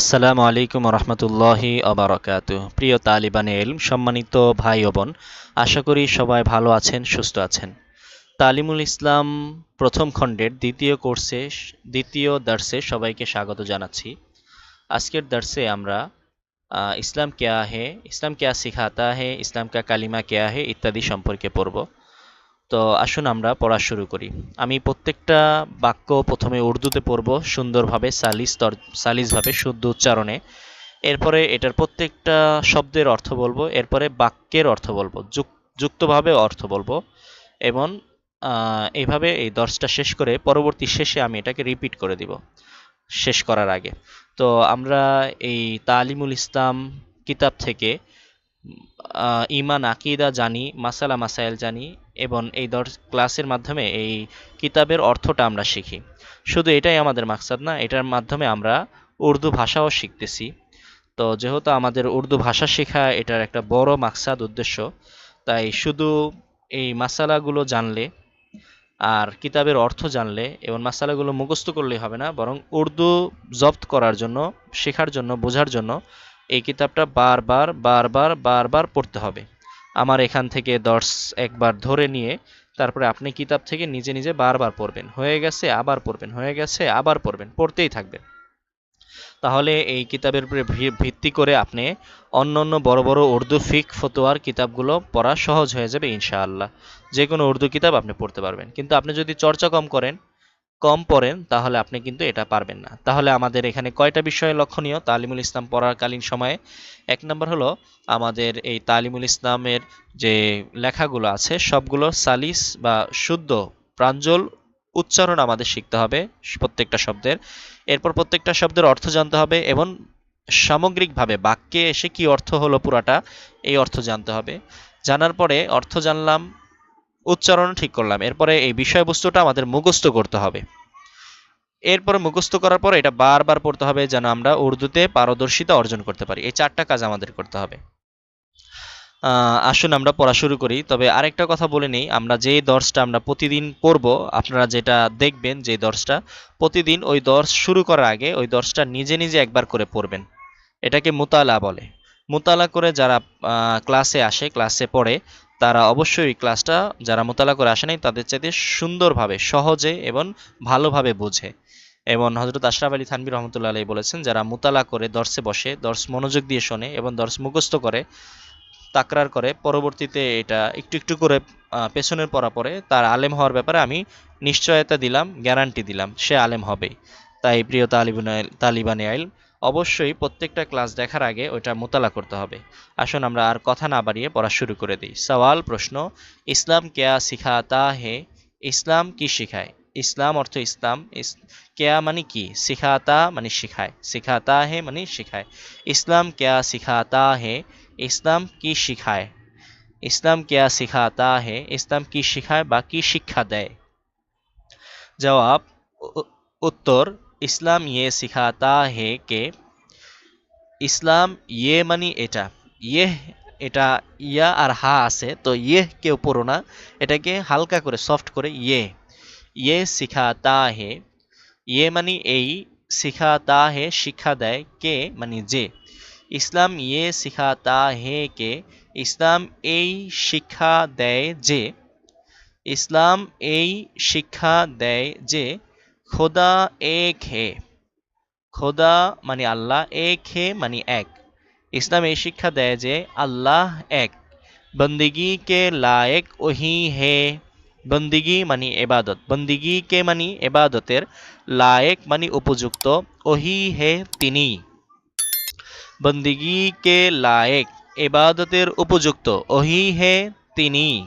আসসালামু আলাইকুম রহমতুল্লাহি আবরকাত প্রিয় তালিবান এলম, সম্মানিত ভাই ও বোন, আশা করি সবাই ভালো আছেন, সুস্থ আছেন। তালিমুল ইসলাম প্রথম খণ্ডের দ্বিতীয় কোর্সে, দ্বিতীয় দার্সে সবাইকে স্বাগত জানাচ্ছি। আজকের দার্সে আমরা ইসলাম কেয়া হে, ইসলাম কেয়া শিখাতা হে, ইসলাম কা কালিমা কেয়া হে ইত্যাদি সম্পর্কে পড়ব। তো আসুন আমরা পড়া শুরু করি। আমি প্রত্যেকটা বাক্য প্রথমে উর্দুতে পড়ব, সুন্দরভাবে সালিস সালিসভাবে শুদ্ধ উচ্চারণে। এরপরে এটার প্রত্যেকটা শব্দের অর্থ বলব, এরপরে বাক্যের অর্থ বলব, যুক- যুক্তভাবে অর্থ বলব। এবং এইভাবে এই দশটা শেষ করে পরবর্তী শেষে আমি এটাকে রিপিট করে দিব, শেষ করার আগে। তো আমরা এই তালিমুল ইসলাম কিতাব থেকে ইমান আকিদা জানি, মাসালা, মাসাইল জানি এবং এই দর ক্লাসের মাধ্যমে এই কিতাবের অর্থটা আমরা শিখি। শুধু এটাই আমাদের মাকসাদ না, এটার মাধ্যমে আমরা উর্দু ভাষাও শিখতেছি। তো যেহেতু আমাদের উর্দু ভাষা শেখা এটার একটা বড় মাকসাদ উদ্দেশ্য, তাই শুধু এই মাসালাগুলো জানলে আর কিতাবের অর্থ জানলে এবং মাসালাগুলো মুখস্থ করলেই হবে না, বরং উর্দু জব্দ করার জন্য, শেখার জন্য, বোঝার জন্য এই কিতাবটা বারবার বারবার বারবার পড়তে হবে। আমার এখান থেকে দর্শ একবার ধরে নিয়ে, তারপরে আপনি কিতাব থেকে নিজে নিজে বারবার পড়বেন। হয়ে গেছে, আবার পড়বেন। হয়ে গেছে, আবার পড়বেন। পড়তেই থাকবেন। তাহলে এই কিতাবের উপরে ভিত্তি করে আপনি অন্য অন্য বড় বড় উর্দু ফিক ফতোয়ার কিতাবগুলো পড়া সহজ হয়ে যাবে ইনশাআল্লাহ। যে কোনো উর্দু কিতাব আপনি পড়তে পারবেন। কিন্তু আপনি যদি চর্চা কম করেন কম পড়েন, তাহলে আপনি কিন্তু এটা পারবেন না। তাহলে আমাদের এখানে কয়টা বিষয়ে লক্ষণীয়? তালিমুল ইসলাম পড়াকালীন সময়ে। এক নম্বর হলো আমাদের এই তালিমুল ইসলামের যে লেখাগুলো আছে, সবগুলো সালিস বা শুদ্ধ প্রাঞ্জল উচ্চারণ আমাদের শিখতে হবে প্রত্যেকটা শব্দের। এরপর প্রত্যেকটা শব্দের অর্থ জানতে হবে এবং সামগ্রিকভাবে বাক্যে এসে কি অর্থ হলো পুরাটা, এই অর্থ জানতে হবে। জানার পরে অর্থ জানলাম উচ্চারণ ঠিক করলাম। এরপরে এই বিষয়বস্তুটা আমাদের মুখস্থ করতে হবে। এরপরে মুখস্থ করার পর এটা বারবার পড়তে হবে যেন আমরা উর্দুতে পারদর্শিতা অর্জন করতে পারি। এই চারটা কাজ আমাদের করতে হবে। আসুন আমরা পড়া শুরু করি। তবে আরেকটা কথা বলে নেই, আমরা যে দর্শটা আমরা প্রতিদিন পড়ব, আপনারা যেটা দেখবেন যে দর্শটা, প্রতিদিন ওই দর্শ শুরু করার আগে ওই দর্শটা নিজে নিজে একবার করে পড়বেন। এটাকে মুতালা বলে। মুতালা করে যারা ক্লাসে আসে ক্লাসে পড়ে তারা অবশ্যই ক্লাসটা যারা মোতালা করে আসে নাই তাদের চাইতে সুন্দরভাবে, সহজে এবং ভালোভাবে বোঝে। এবং হজরত আশরাফ আলী থানবী রহমতুল্লাহ আলী বলেছেন, যারা মুতালা করে দর্শে বসে, দর্শ মনোযোগ দিয়ে শোনে এবং দর্শ মুখস্থ করে, তাকরার করে, পরবর্তীতে এটা একটু একটু করে পেছনের পড়া পরে তার আলেম হওয়ার ব্যাপারে আমি নিশ্চয়তা দিলাম গ্যারান্টি দিলাম, সে আলেম হবে তাই প্রিয় তালিবান তালিবানি আইল অবশ্যই প্রত্যেকটা ক্লাস দেখার আগে ওইটা মোতালা করতে হবে। আসুন আমরা আর কথা না বাড়িয়ে পড়া শুরু করে দিই। সওয়াল, প্রশ্ন, ইসলাম কেয়া শিখাতা হে? ইসলাম কি শিখায়? ইসলাম অর্থ ইসলাম। ইস- কেয়া মানে কি? শিখাতা মানে শিখায়। শিখাতা হে মানে শিখায়। ইসলাম কেয়া শিখাতা হে? ইসলাম কি শিখায়? ইসলাম কেয়া শিখাতা হে? ইসলাম কি শিখায় বা কি শিক্ষা দেয়? জবাব উত্তর ইসলাম ইয়ে শিখাতা হে কে? ইসলাম ইয়ে মানি এটা। ইয়ে এটা ইয়া আর হা আছে, তো ইয়ে কেউ পড়ো না। এটাকে হালকা করে সফট করে ইয়ে। ইয়ে শিখাতা হে। ইয়ে মানি এই, শিখাতা হে, শিক্ষা দেয় কে মানে যে। ইসলাম ইয়ে শিখাতা হে কে। ইসলাম এই শিক্ষা দেয় যে। ইসলাম এই শিক্ষা দেয় যে। খোদা এক হে খোদা মানে আল্লাহ এক হে মানে এক। ইসলাম এই শিক্ষা দেয় যে আল্লাহ এক। বন্দিগি কে লায়ক ওহি হে। বন্দিগি মানে এবাদত। বন্দিগি কে মানে এবাদতের। লায়ক মানে উপযুক্ত। ওহি হে তিনি। বন্দিগি কে লায়ক, এবাদতের উপযুক্ত। ওহি হে তিনি।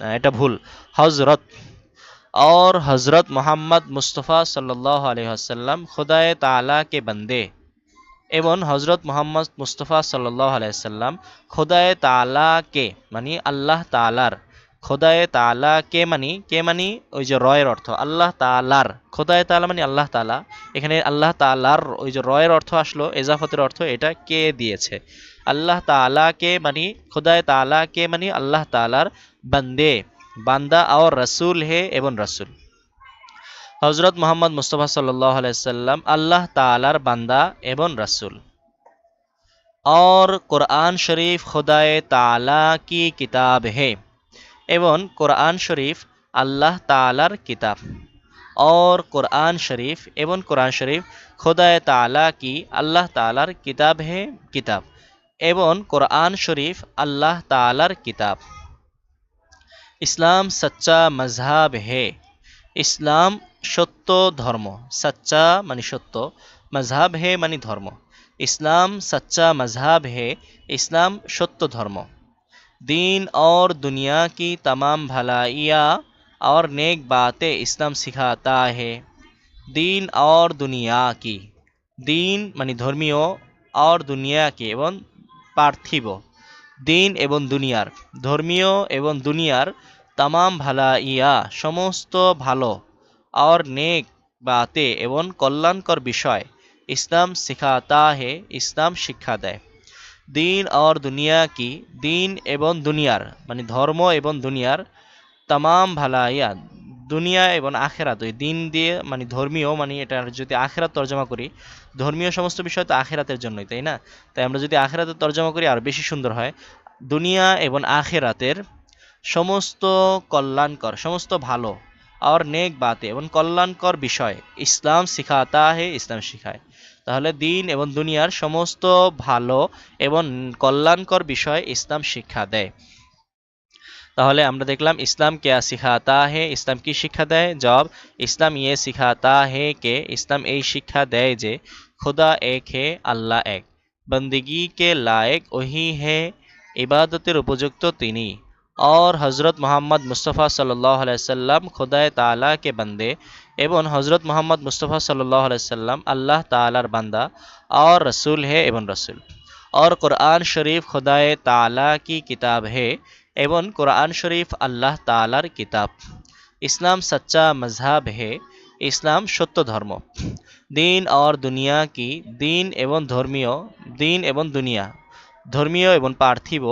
এটা ভুল হজরত और हज़रत मोहम्मद मुस्तफ़ा सल्लल्लाहु अलैहि वसल्लम खुदाए ताला के बंदे এবং হজরত মোহাম্মদ মুস্তফা সাল্লাহ আলাইসাল্লাম খোদায় তালা কে মানে আল্লাহ তালার খোদায় তালা কে মানি কে মানি ওই যে রয়ের অর্থ আল্লাহ তালার খোদায় তালা মানে আল্লাহ তালা এখানে আল্লাহ তালার ওই যে রয়ের অর্থ আসলো এজাফতের অর্থ এটা কে দিয়েছে আল্লাহ তালা কে মানি খোদায় তালা কে মানি আল্লাহ তালার বান্দে বান্দা আর রসুল হে এবং রসুল হজরত মোহাম্মদ মুস্তফা সাল্লাহ আলাইসাল্লাম আল্লাহ তালার বান্দা এবং রসুল और कुरान शरीफ खुदाए ताला की किताब है এবং কোরআন শরীফ আল্লাহ তালার কিতাব और कुरान शरीफ এবং কোরআন শরীফ খোদায় তালা কি আল্লাহ তালার কিতাব হে কিতাব এবং قرآن شریف اللہ تعالی کتاب اسلام سچا مذہب ہے ইসলাম সত্য ধর্ম। سچا منی شتو مذہب ہے منی ধর্ম। اسلام سچا مذہب ہے اسلام شتو دھرم دین اور دنیا کی تمام بھلائیاں اور نیک باتیں اسلام سکھاتا ہے دین اور دنیا کی دین منی دھرمیوں اور دنیا کے ایون পার্থিব। দিন এবং দুনিয়ার, ধর্মীয় এবং দুনিয়ার তামাম ভালা ইয়া সমস্ত ভালো, আর নেক, বাতে এবং কল্যাণকর বিষয়, ইসলাম শিখাতা হে, ইসলাম শিক্ষা দেয়। দিন আর দুনিয়া কি? দিন এবং দুনিয়ার মানে ধর্ম এবং দুনিয়ার তামাম ভালাইয়া দুনিয়া এবং আখেরাত ওই দিন দিয়ে মানে ধর্মীয় মানে এটা যদি আখেরাত তর্জমা করি, ধর্মীয় সমস্ত বিষয় তো আখেরাতের জন্যই, তাই না? তাই আমরা যদি আখেরাতের তর্জমা করি, আর বেশি সুন্দর হয়। দুনিয়া এবং আখেরাতের সমস্ত কল্যাণকর, সমস্ত ভালো, আর নেক বাতে এবং কল্যাণকর বিষয়, ইসলাম শিখাতা হে ইসলাম শিখায়। তাহলে দিন এবং দুনিয়ার সমস্ত ভালো এবং কল্যাণকর বিষয় ইসলাম শিক্ষা দেয়। তাহলে আমরা দেখলাম ইসলাম کیا শিখাতা হে، ইসলাম কি শিক্ষা দেয়? জব ইসলাম ইয়ে শিখাতা হে کہ ইসলাম এই শিক্ষা দেয় যে خدا ایک ہے আল্লাহ এক। بندگی کے لائق وہی ہے عبادتের উপযুক্ত তিনি। اور حضرت محمد مصطفیٰ صلی اللہ علیہ وسلم خدا تعالیٰ کے بندے ابن حضرت محمد مصطفیٰ صلی اللہ علیہ وسلم اللہ تعالیٰ بندہ اور رسول ہے ابن رسول اور قرآن شریف خدا تعالیٰ کی کتاب ہے एवं कुरान शरीफ अल्लाह तालार किताब इस्लाम सच्चा मजहब है इस्लाम সত্য ধর্ম দিন और দুনিয়া কি দিন এবং ধর্মীয় দিন এবং দুনিয়া ধর্মীয় এবং পার্থিব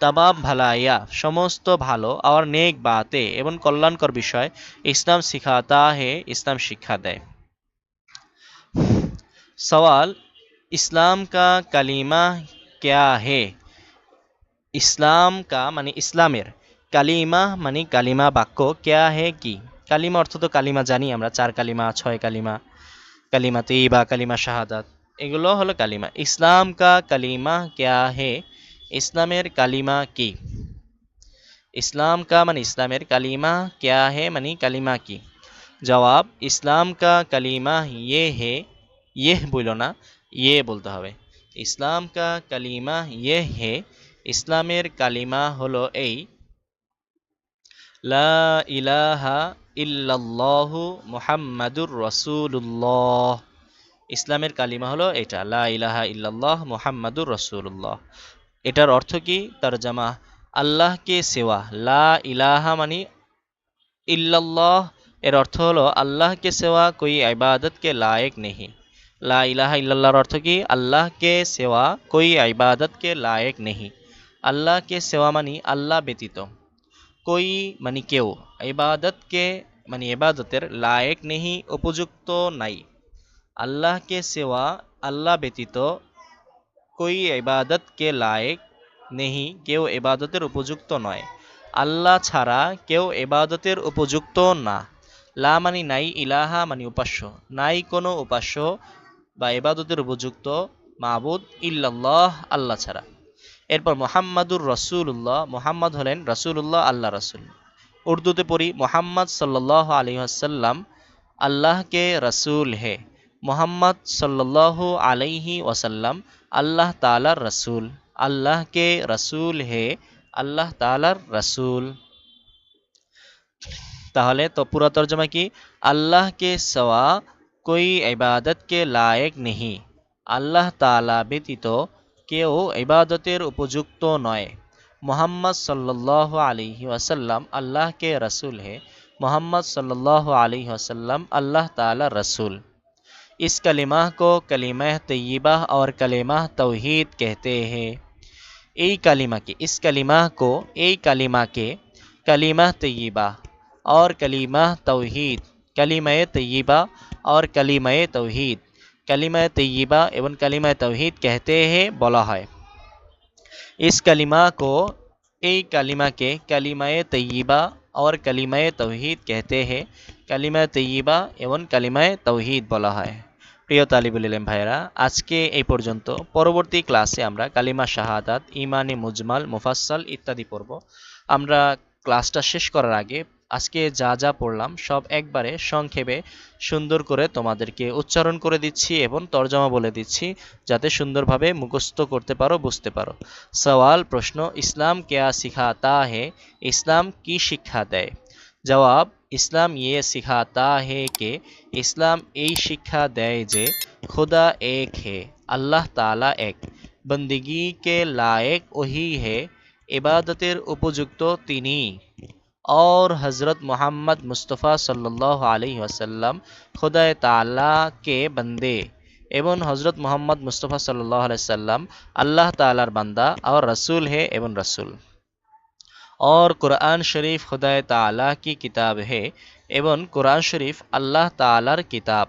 তামাম ভালাইয়া সমস্ত ভালো আর নেক বাতে এবং কল্যাণকর বিষয় ইসলাম सिखाता है इस्लाम শিক্ষা দেয় सवाल इस्लाम का कलीमा क्या है اسلام کا می اسلام کالیما منی کیا ہے کی؟ کلیمہ ارتھو تو کلیمہ جانی ہمرا چار کلیمہ چھوئے کلیمہ کلیمہ تیبہ کلیمہ شہادت। اگلو ہلو کلیمہ। اسلام کا کلیمہ کیا ہے؟ کالیما کی۔ اسلام کا میلام کلیمہ کیا ہے؟ می کلیمہ کی۔ جواب اسلام کا کلیمہ یہ ہے۔ یہ بولونا یہ بولتا ہوئے۔ اسلام کا کلیمہ یہ ہے۔ ইসলামের কালিমা হলো এই, লা ইলাহা ইল্লাল্লাহু মুহাম্মাদুর রাসূলুল্লাহ। ইসলামের কালিমা হলো এটা, লা ইলাহা ইল্লাল্লাহ মুহাম্মাদুর রসুল্লাহ এটার অর্থ কি? তরজমা, আল্লাহকে সেওয়া। লা ইলাহা মানি ইল্লাল্লাহ, এর অর্থ হলো আল্লাহকে সেওয়া, কোই ইবাদত কে লায়ক নেহি। লা ইলাহা ইল্লাল্লাহর অর্থ কি? আল্লাহকে সেওয়া, কোই ইবাদত কে লায়ক নেহি। আল্লাহকে সেওয়া মানি আল্লাহ ব্যতীত। কই মানে কেউ? ইবাদতকে মানে ইবাদতের লায়ক নেহি, উপযুক্ত নাই। আল্লাহকে সেওয়া, আল্লাহ ব্যতীত কই ইবাদত কে লায়ক নেহি, কেউ এবাদতের উপযুক্ত নয়। আল্লাহ ছাড়া কেউ এবাদতের উপযুক্ত না। লা মানি নাই, ইলাহা মানি উপাস্য। নাই কোনো উপাস্য বা এবাদতের উপযুক্ত মাবুদ ইল্লাল্লাহ, আল্লাহ ছাড়া। এরপর মোহাম্মদুর রসুল্লাহ মোহাম্মদ হলেন রসুল্লাহ আল্লাহ রসুল। উর্দুতে পড়ি, মোহাম্মদ সাল্লাহ আলী আসাল্লাম আল্লাহকে রসুল হে। মোহাম্মদ সাল্লাহ আলাইহি ওয়াসাল্লাম, আল্লাহ তালার রসুল। আল্লাহকে রসুল হে, আল্লাহ তালার রসুল। তাহলে তো পুরা তর্জমা কি? আল্লাহকে সওয়া, কই ইবাদতকে কে লায়েক নেহি। আল্লাহ তালা ব্যতীত কেউ ইবাদতের উপযুক্ত নয়। محمد صلی আলী علیہ وسلم اللہ کے رسول ہے محمد صلی اللہ علیہ وسلم اللہ تعالی رسول اس کلمہ کو کلمہ طیبہ اور کلمہ توحید کہتے ہیں। ای کلمہ کے اس کلمہ کو ای کلمہ کے کلمہ طیبہ اور کلمہ توحید کلمہ طیبہ اور کلمہ توحید कलीमा तय्यबा एवं कलीमा तौहीद कहते हैं বলা হয় इस कलिमा को এই কালিমাকে কালিমায়ে তৈয়বা और কালিমায়ে তৌহিদ कहते हैं কালিমা তৈয়বা এবং কালিমায়ে তৌহিদ বলা হয় প্রিয় তালিবুল ইলেম ভাইরা আজকে এই পর্যন্ত পরবর্তী ক্লাসে আমরা কালিমা শাহাদাত ইমানে মুজমাল মুফাসসাল ইত্যাদি পড়ব আমরা ক্লাসটা শেষ করার আগে আজকে যা যা পড়লাম সব একবারে সংক্ষেপে সুন্দর করে তোমাদেরকে উচ্চারণ করে দিচ্ছি এবং তর্জমা বলে দিচ্ছি, যাতে সুন্দরভাবে মুখস্থ করতে পারো, বুঝতে পারো। সওয়াল, প্রশ্ন, ইসলাম কেয়া সিখাতা হে, ইসলাম কি শিক্ষা দেয়? জবাব, ইসলাম ইয়ে সিখাতা হে কে, ইসলাম এই শিক্ষা দেয় যে খোদা এক হে, আল্লাহ তালা এক। বন্দিগি কে লায়েক ওহি হে এবাদতের উপযুক্ত তিনি। اور حضرت محمد مصطفیٰ صلی اللہ علیہ وسلم خدا تعالیٰ کے بندے۔ ایون حضرت محمد مصطفیٰ صلی اللہ علیہ وسلم اللہ تعالیٰ بندہ اور رسول ہے ایون رسول۔ اور قرآن شریف خدا تعالیٰ کی کتاب ہے ایون قرآن شریف اللہ تعالیٰ کتاب۔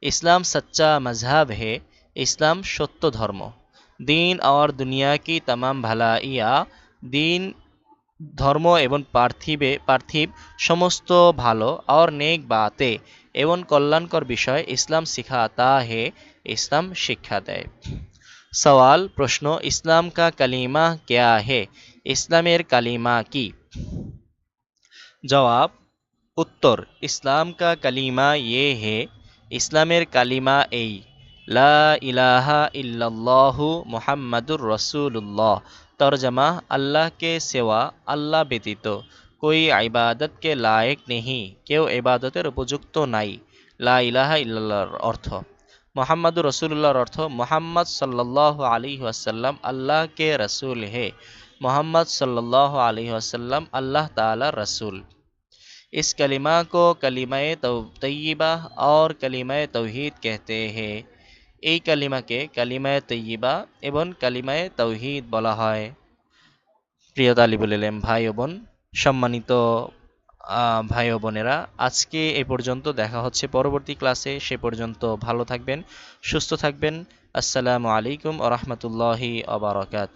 اسلام سچا مذہب ہے، اسلام شتو دھرم دین اور دنیا کی تمام بھلائیہ دین ধর্ম এবং পার্থিবে, পার্থিব সমস্ত ভালো, আর নেক বাতে, এবং কল্যাণকর বিষয় ইসলাম শিখাতা হে ইসলাম শিক্ষা দেয়। সওয়াল, প্রশ্ন, ইসলাম কা কালিমা কেয়া হে? ইসলামের কালিমা কি? জবাব, উত্তর, ইসলাম কা কালিমা ইয়ে হে, ইসলামের কালিমা এই। لا الہ الا اللہ محمد الرسول اللہ ترجمہ اللہ کے سوا اللہ ব্যতীত کوئی عبادت کے لائق نہیں কেউ ইবাদতের نائی لا الہ الا اللہ অর্থ محمد رسول اللہ রসুল্লাহর محمد صلی اللہ علیہ وسلم اللہ کے رسول ہے۔ محمد صلی اللہ علیہ وسلم اللہ تعالی رسول۔ اس کلمہ کو کلمہ طیبہ اور کلمہ توحید کہتے ہیں۔ এই কালিমাকে কালিমায় তৈয়বা এবং কালিমায় তৌহিদ বলা হয়। প্রিয় তালিবুল ইলেম ভাই ও বোন, সম্মানিত ভাই ও বোনেরা, আজকে এ পর্যন্ত দেখা হচ্ছে পরবর্তী ক্লাসে। সে পর্যন্ত ভালো থাকবেন, সুস্থ থাকবেন। আসসালামু আলাইকুম ও রহমতুল্লাহি আবরকাত